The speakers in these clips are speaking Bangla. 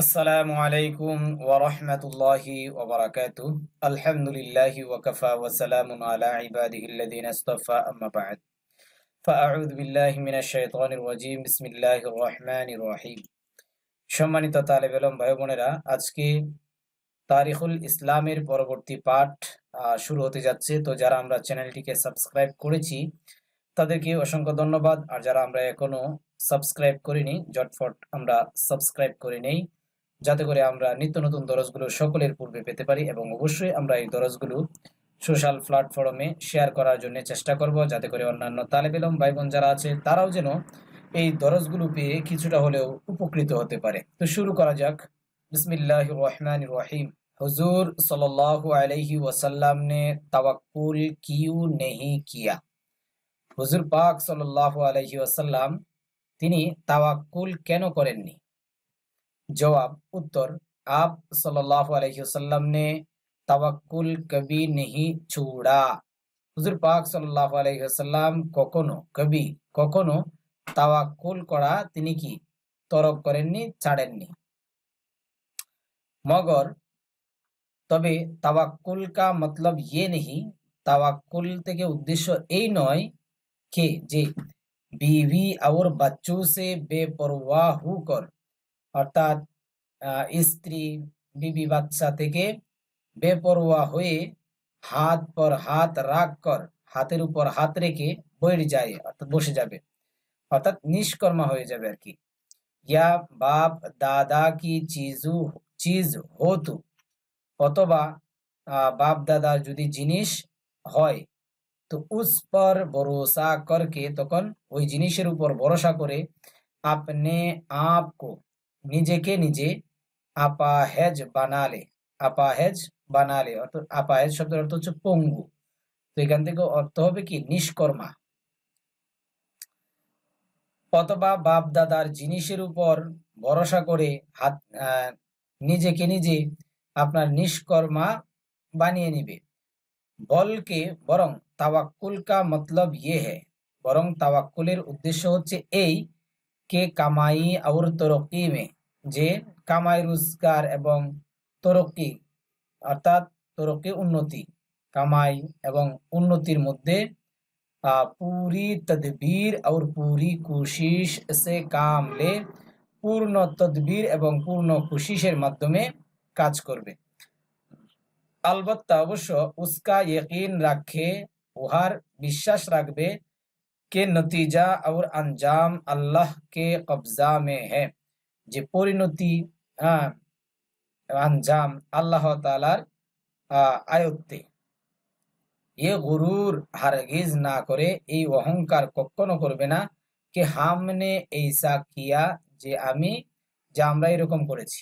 আসসালামু আলাইকুম ওয়া রাহমাতুল্লাহি ওয়া বারাকাতুহু। আলহামদুলিল্লাহি ওয়া কাফা ওয়া সালামুন আলা ইবাদিহিল্লাযিনা ইসতাফা আম্মা বা'দ। ফাআউযু বিল্লাহি মিনাশ শাইতানির রাজীম। বিসমিল্লাহির রহমানির রহিম। সম্মানিত তালেব ইলম ভাই বোনেরা, আজকে তারিখুল ইসলামের পরবর্তী পাঠ শুরু হতে যাচ্ছে। তো যারা আমরা চ্যানেলটিকে সাবস্ক্রাইব করেছি, তাদেরকে অসংখ্য ধন্যবাদ। আর যারা আমরা এখনও সাবস্ক্রাইব করিনি জটফট আমরা সাবস্ক্রাইব করে নেই। যাতে করে আমরা নিত্য নতুন দরজগুলো সকলের পূর্বে পেতে পারি এবং অবশ্যই আমরা এই দরজগুলো সোশ্যাল প্ল্যাটফর্মে শেয়ার করার জন্য চেষ্টা করব যাতে করে অন্যান্য তালেবেলম ভাই বোন যারা আছে তারাও যেন এই দরজগুলো পেয়ে কিছুটা হলেও উপকৃত হতে পারে তো শুরু করা যাক বিসমিল্লাহ রহমান রহিম हुजूर सल्लल्लाहु अलैहि वसल्लम ने तवक्कुल क्यों नहीं किया হুজুর পাক সাল্লাল্লাহু আলাইহি ওয়াসাল্লাম তিনি তাওয়াক্কুল কেন করেননি जवाब उत्तर आप सल्लल्लाहु अलैहि वसल्लम ने তাওয়াক্কুল কবি নেহি ছুড়া হুজুর পাক সাল্লাল্লাহু আলাইহি ওয়াসাল্লাম কখনো কবি কখনো তাওয়াক্কুল করা তিনি কি তরক করেননি ছাড়েননি মগর তবে তাওয়াক্কুল কা মতলব ইয়ে নেহি তাওয়াক্কুল থেকে উদ্দেশ্য এই নয় কে যে बीवी और बच्चों से बेपरवाह होकर অর্থাৎ স্ত্রী, বিবি বাচ্চা থেকে বেপরোয়া হয়ে হাত পর হাত রাগ কর, হাতের উপর হাত রেখে বইর যায়, অর্থাৎ বসে যাবে। অর্থাৎ নিষ্কর্মা হয়ে যাবে আর কি। ইয়া বাপ, দাদা কি চিজু, চিজ হতো? অথবা বাপ দাদার যদি জিনিস হয়, তো উস পর ভরসা করকে তখন ওই জিনিসের উপর ভরসা করে আপনি আপকো নিজেকে নিজে আপাহেজ বানালে আপাহেজ বানালে, অর্থাৎ আপাহেজ শব্দের অর্থ হচ্ছে পঙ্গু। তো এখান থেকে অর্থ হবে কি? নিষ্কর্মা। অথবা বাপ দাদার জিনিসের উপর ভরসা করে হাত নিজেকে নিজে আপনার নিষ্কর্মা বানিয়ে নিবে। বলকে বরং তাওয়াক্কুল কা মতলব ইয়ে হ্যায় বরং তাওয়াক্কুলের উদ্দেশ্য হচ্ছে এই, কে কামাই আর তরক্কি মে। যে কামাই রোজগার এবং তরক্কি অর্থাৎ তরক্কি উন্নতি কামাই এবং উন্নতির মধ্যে আহ, पूरी तदबीर और पूरी कोशिश से काम ले পূর্ণ তদবির এবং পূর্ণ কোশিশের মাধ্যমে কাজ করবে আলবত্তা অবশ্য উসকা ইয়কিন রাখে উহার বিশ্বাস রাখবে কে নতিজা और अंजाम अल्लाह के कब्जा में है যে পরিণতি হ্যাঁ আঞ্জাম আল্লাহ তালার আয়ত্তে। এ গরুর হারগিজ না করে এই অহংকার কখনো করবে না কে হামনে এইসা কিয়া যে আমি, যে আমরা এরকম করেছি।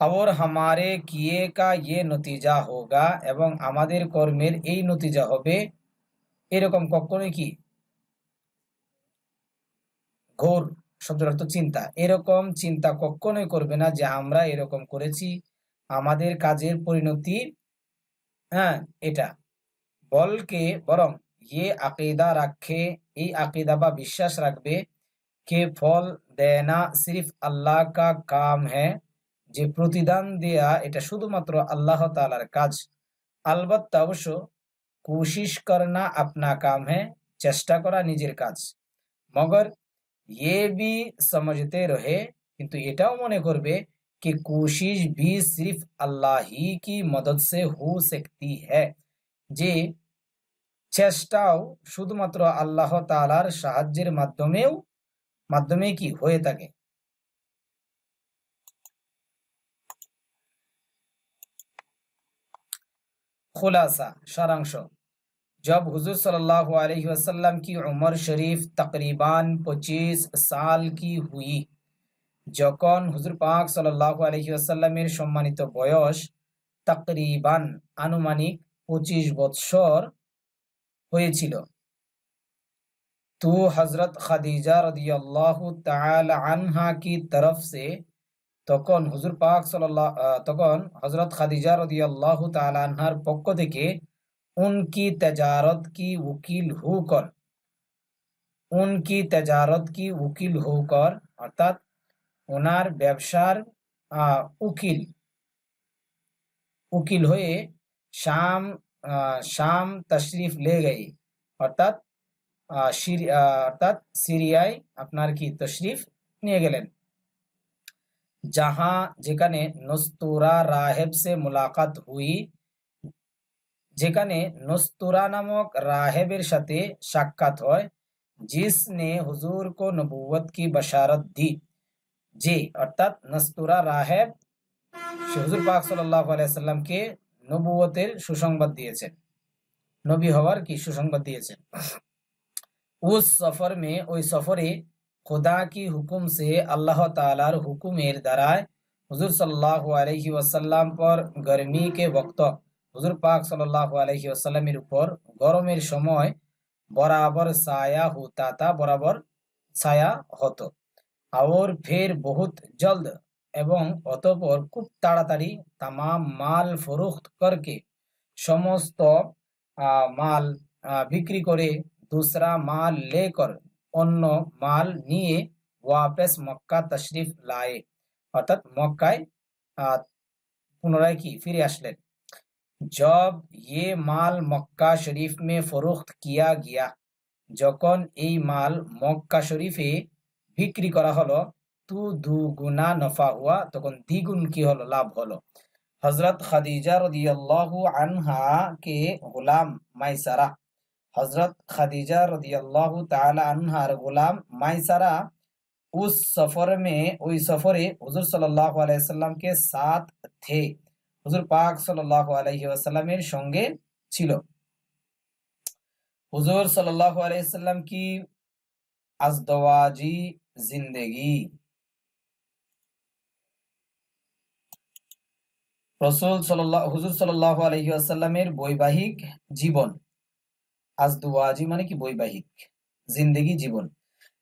আবর হামারে কিয়ে কা ইয়ে নতিজা হোগা এবং আমাদের কর্মের এই নতিজা হবে, এরকম কখনোই কি? ঘোর শব্দের অর্থ চিন্তা। এরকম চিন্তা কখনোই করবে না যে আমরা এরকম করেছি। আমাদের কাজের পরিণতি হ্যাঁ এটা। বলকে বরং ইয়ে আকিদা রাখে, এই আকিদা বা বিশ্বাস রাখবে, কে ফল দেয় না, সিরিফ আল্লাহ কা কাম হ্যাঁ যে প্রতিদান দেয়া এটা শুধুমাত্র আল্লাহ তালার কাজ। আলবত্তা অবশ্য কোশিশ করনা আপনা কাম হ্যাঁ চেষ্টা করা নিজের কাজ। মগর ये भी समझते रहे কিন্তু এটাও মনে করবে कि कोशिश भी सिर्फ अल्लाह ही की मदद से हो सकती है যে চেষ্টাও শুধুমাত্র আল্লাহ তাআলার সাহায্যের মাধ্যমেও মাধ্যমে কি হয়ে থাকে खुलासा सारांश जब हुजूर सल्लल्लाहु अलैहि वसल्लम की उम्र शरीफ तकरीबन 25 साल की हुई যখন হুজুর পাক সাল্লাল্লাহু আলাইহি ওয়াসাল্লামের সম্মানিত বয়স তাকরিবান আনুমানিক 25 বৎসর হয়েছিল तो हजरत खदीजा रदियल्लाहु ताला আনহা की तरफ से তখন হুজুর পাক সাল্লাল্লাহু আহ, তখন হযরত খাদিজা রাদিয়াল্লাহু তাআলা আনহার পক্ষ থেকে উনকি তেজারত কি উকিল হোকর উনকি তেজারত কি উকিল হোকর অর্থাৎ ওনার ব্যবসার আহ, উকিল উকিল হয়ে শাম আহ, শাম তশরিফ লে গই অর্থাৎ আহ, সিরি- আহ, অর্থাৎ সিরিয়ায় আপনার কি তশরিফ নিয়ে গেলেন जहां যেখানে নস্তুরা রাহেব সে মুলাকাত হুই যেখানে নস্তুরা নামক রাহেবের সাথে সাক্ষাৎ হয় जिसने हुजूर को नबूवत की बशारत दी যে অর্থাৎ নস্তুরা রাহেব সে হুজুর পাক সাল্লাল্লাহু আলাইহি সাল্লামকে নবুয়তের সুসংবাদ দিয়েছেন নবী হওয়ার কি সুসংবাদ দিয়েছেন उस सफर में ওই সফরে खुदा की हुक्म से अल्लाह तालार हुकुमेर দ্বারায় হুজুর সাল্লাল্লাহু আলাইহি ওয়াসাল্লাম পর গরমি के वक्त হুজুর পাক সাল্লাহ আলহি আসাল্লামের উপর গরমের সময় বরাবর ছায়া হুতাতা বরাবর ছায়া হতো। আওর ফের বহুত জলদ এবং অতপর খুব তাড়াতাড়ি তামাম মাল ফরুখত করকে সমস্ত মাল বিক্রি করে দুসরা মাল লেকর অন্য মাল নিয়ে ওয়াপেস মক্কা তশরিফ লায়ে। অর্থাৎ মক্কায় পুনরায় কি ফিরে আসলেন? जब ये माल मक्का शरीफ में फरोख्त किया गया যখন এই মাল মক্কা শরীফে বিক্রি করা হলো, তু দু গুণা নফা হুয়া তখন দ্বিগুণ কি হলো? লাভ হলো। হজরত খাদিজা রদিয়াল্লাহু আনহা কে গোলাম মাইসারা হজরত খাদিজা রদিয়াল্লাহু তাআলা আনহার গোলাম মাইসারা উস সফর মে, ওই সফরে হুজুর সাল্লাল্লাহু আলাইহি সাল্লাম কে সাথ থে। হুজুর পাক সাল্লাল্লাহু আলাইহি ওয়াসাল্লামের সঙ্গে ছিল। হুজুর সাল্লাল্লাহু আলাইহি সাল্লাম की আজদওয়াজি জিন্দেগি। রসুল সাল্লাল্লাহু, হুজুর সাল্লাল্লাহু আলাইহি ওয়াসাল্লামের বৈবাহিক জীবন। আজদুয়াজি মানে কি বৈবাহিক? জিন্দেগি জীবন।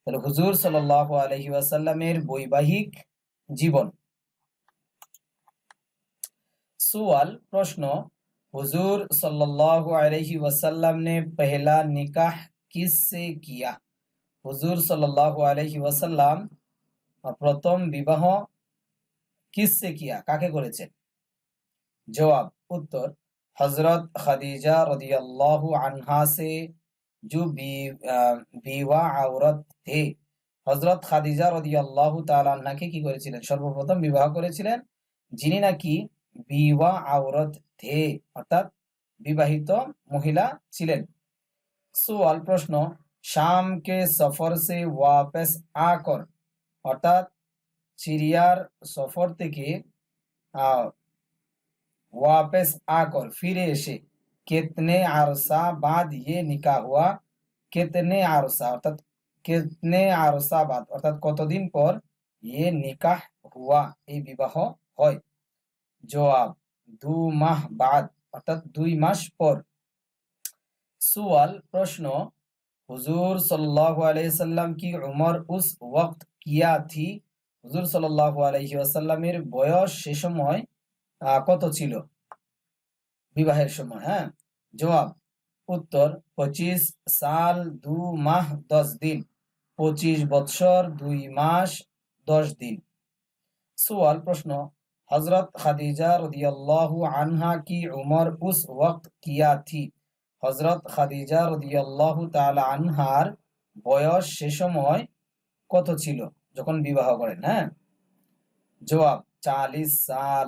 তাহলে হুজুর সাল্লাল্লাহু আলাইহি ওয়াসাল্লামের বৈবাহিক জীবন। सुवाल प्रश्न हुजूर सल्लल्लाहु अलैहि वसल्लम ने पहला निकाह किससे किया হুজুর সাল্লাল্লাহু আলাইহি ওয়াসাল্লাম প্রথম বিবাহ কিসসে কিয়া কাকে করেছেন জবাব উত্তর हजरत खदीजा रदियल्लाहु अन्हा से जो बी बीवा औरत थे হজরত খাদিজা রদিয়াল্লাহু তাআলা আনহাকে কি করেছিলেন সর্বপ্রথম বিবাহ করেছিলেন যিনি নাকি বিওয়া আওরত ধে, অর্থাৎ বিবাহিত মহিলা ছিলেন। সোয়াল প্রশ্ন, শামকে সফর সে ওয়াপেস আকর অর্থাৎ সিরিয়ার সফর থেকে ওয়াপেস আকর ফিরে এসে কেতনে আরসা বাদ ইয়ে নিকা হুয়া, কেতনে আরসা, অর্থাৎ কেতনে আরসা বাদ অর্থাৎ কতদিন পর ইয়ে নিকাহ হুয়া, এই বিবাহ হয়। জবাব, দু মাহ বাদ, অর্থাৎ দুই মাস পর। সুয়াল, প্রশ্ন, হুজুর সাল্লাম কি উমর উস ওয়াক্ত কিয়া থি হুজুর সাল্লাল্লাহু বয়স সে সময় কত ছিল? বিবাহের সময় হ্যাঁ? জবাব, উত্তর, পঁচিশ সাল, দু মাহ, দশ দিন। পঁচিশ বৎসর, দুই মাস, দশ দিন। সুয়াল, প্রশ্ন हजरत खदीजा रदियल्लाहु अन्हा की उम्र उस वक्त किया थी হজরত খাদিজা রদিয়াল্লাহু তাআলা আনহার বয়স সে সময় কত ছিল যখন বিবাহ করেন হ্যাঁ জবাব চালিশ সাল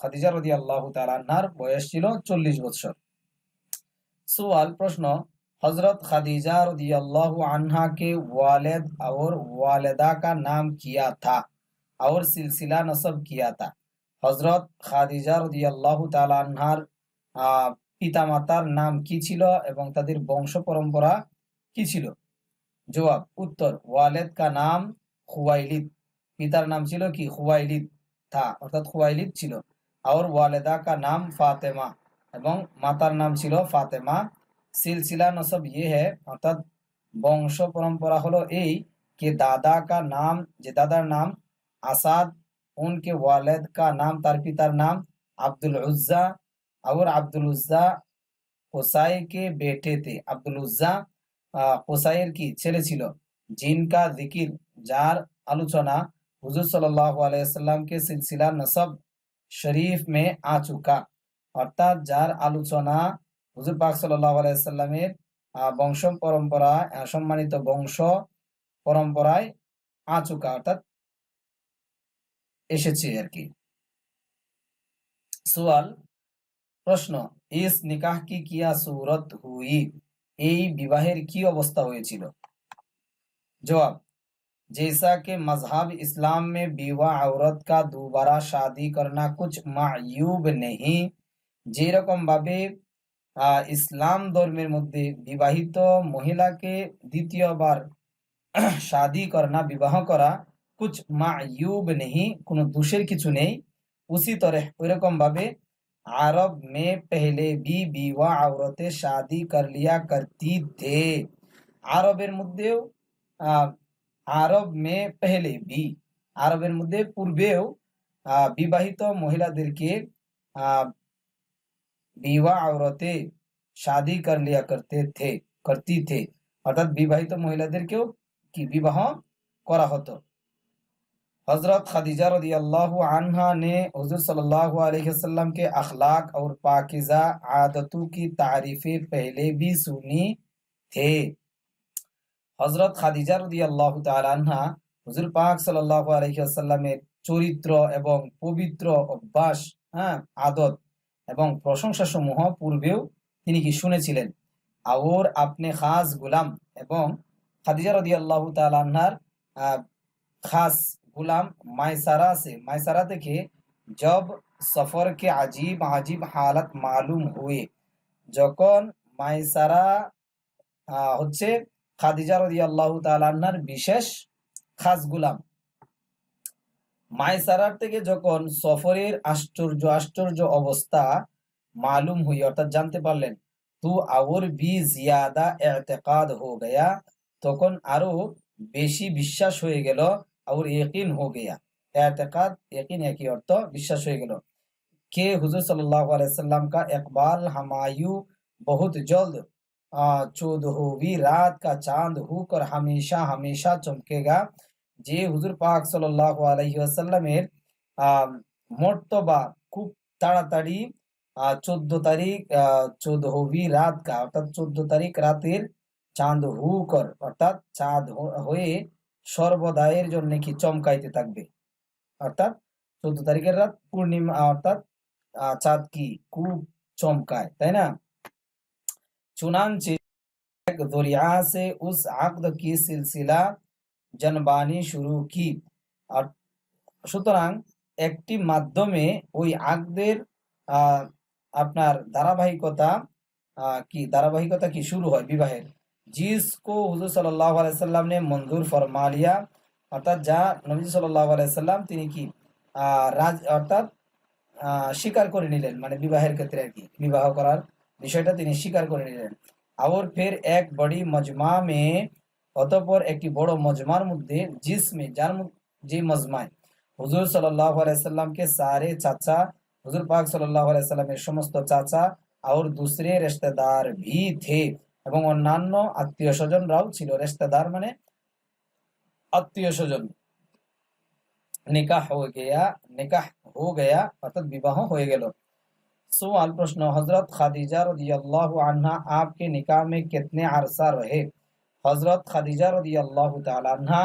খাদিজা রদিয়াল্লাহু তাআলা আনহার বয়স ছিল চল্লিশ বছর सवाल प्रश्न हजरत खदीजा रदियल्लाहु अन्हा के वालिद और वालिदा का नाम किया था और सिलसिला नसब किया था হজরত খাদিজা রদিয়াল্লাহু তাআলা আনহার আহ, পিতামাতার নাম কি ছিল এবং তাদের বংশ পরম্পরা কি ছিল? জবাব উত্তর ওয়ালেদ কা নাম খুয়াইলিদ পিতার নাম ছিল কি? খুয়াইলিদ থা অর্থাৎ খুয়াইলিদ ছিল। আর ওয়ালেদা কা নাম ফাতেমা এবং মাতার নাম ছিল ফাতেমা। সিলসিলা নসব ইয়ে হ্যাঁ অর্থাৎ বংশ পরম্পরা হলো এই কে দাদা কা নাম যে দাদার নাম আসাদ उनके वालिद का नाम তার পিতার নাম আব্দুল উজ্জা और আব্দুল উজ্জা কোসাই কে বেটে তে আব্দুল উজ্জা আহ, কোসাইয়ের কি ছেলে ছিল জিনকা জিকির যার আলোচনা हुजूर सल्लल्लाहु अलैहि वसल्लम के सिलसिला नसब শরীফ মে আ চুকা অর্থাৎ যার আলোচনা হুজুর পাক সাল্লাল্লাহু আলাইহি সাল্লামের বংশ পরম্পরা সম্মানিত বংশ পরম্পরায় আচুকা অর্থাৎ এসেছে আর কি সোয়াল প্রশ্ন ইস নিকাহ কি কিয়া সুরত হুই এই বিবাহের কি অবস্থা হয়েছিল জবাব जैसा कि मजहब इस्लाम में बीवा औरत का दोबारा शादी करना कुछ मायूब नहीं যেরকম ভাবে ইসলাম ধর্মের মধ্যে বিবাহিত মহিলাকে দ্বিতীয়বার শাদি করনা বিবাহ করা কুছ মায়ুব নেই কোনো দোষের কিছু নেই উসি তরে ওইরকম ভাবে আরব মে পেহলে বি বিওয়া আওরতে শাদি কর লিয়া করতি থে আরবের মধ্যেও আরব মে পেহলে বি আরবের মধ্যে পূর্বেও বিবাহিত মহিলাদেরকে বিওয়া আওরতে শাদি কর লিয়া করতে থে করতি থে অর্থাৎ বিবাহিত মহিলাদেরকেও কি বিবাহ করা হতো हजरत खदीजा रदी अल्लाह अनहा ने हजूर सल्लल्लाहु अलैहि वसल्लम के अखलाक और पाकिजा आदतों की तारीफें पहले भी सुनी थे হজরত খাদিজা রদি আল্লাহ আনহা হুজুর পাক সাল্লাহ আলহিহাসাল্লামের চরিত্র এবং পবিত্র অভ্যাস হ্যাঁ আদত এবং প্রশংসা সমূহ পূর্বেও তিনি কি শুনেছিলেন আর আপনি খাস গুলাম এবং খাদিজা রদি আল্লাহ তালার খাস गुलाम मायसारा से मायसारा থেকে जब सफर के अजीब अजीब हालत मालूम हुए যখন মাইসারা হচ্ছে খাদিজা রদি আল্লাহ তালান্নার বিশেষ খাস গুলাম মাইসারার থেকে যখন সফরের আশ্চর্য আশ্চর্য অবস্থা মালুম হুই অর্থাৎ জানতে পারলেন তু আওর বি জিয়াদা এতেকাদ হো গয়া তখন আরো বেশি বিশ্বাস হয়ে গেল और यकीन हो गया एतकाद यकीन एक ही अर्थ বিশ্বাস হয়ে গেল কে হুজুর সাল্লাল্লাহু আলাইহি সাল্লাম का इकबाल हमायू बहुत जल्द चौदहवीं रात का चांद होकर हमेशा हमेशा चमकेगा যে হুজুর পাক সাল্লাল্লাহু আলাইহি ওয়াসাল্লামের মর্তবা খুব তাড়াতাড়ি চোদ্দ তারিখ চৌদহবি রাত কা অর্থাৎ চোদ্দ তারিখ রাতের চাঁদ হু কর অর্থাৎ চাঁদ হয়ে সর্বদায়ের জন্য কি চমকাইতে থাকবে? অর্থাৎ চোদ্দ তারিখের রাত পূর্ণিমা, অর্থাৎ চাঁদ কি খুব চমকায়, তাই না? জনবানি শুরু কি? আর সুতরাং একটি মাধ্যমে ওই আগদের আপনার ধারাবাহিকতা কি ধারাবাহিকতা কি শুরু হয় বিবাহের? जिसको হুজুর সাল্লাল্লাহু আলাইহি সাল্লাম ने मंजूर फरमा लिया অর্থাৎ যা নবী সাল্লাল্লাহু আলাইহি সাল্লাম তিনি কি রাজ অর্থাৎ স্বীকার করে নিলেন মানে বিবাহের ক্ষেত্রে আর কি বিবাহ করার বিষয়টা তিনি স্বীকার করে নিলেন আর ফের এক বড়ি মজমা মে অতঃপর একটি বড় মজমার মধ্যে জিসমে যার যে মজমায় হুজুর সাল্লাল্লাহু আলাইহি সাল্লামকে সারে চাচা হুজুর পাক সাল্লাল্লাহু আলাইহি সাল্লামের সমস্ত চাচা আর दूसरे रिश्तेदार भी थे এবং অন্যান্য আত্মীয় স্বজনরাও ছিল রেস্তেদার মানে আত্মীয় স্বজন নিকাহ হয়ে গেয়া নিকাহ হো গেয়া অর্থাৎ বিবাহ হয়ে গেল सवाल प्रश्न हजरत खादिजा रदी अल्लाह अन्हा आपके निकाह में कितने अरसा रहे हजरत खादिजा रदी अल्लाह तआला अन्हा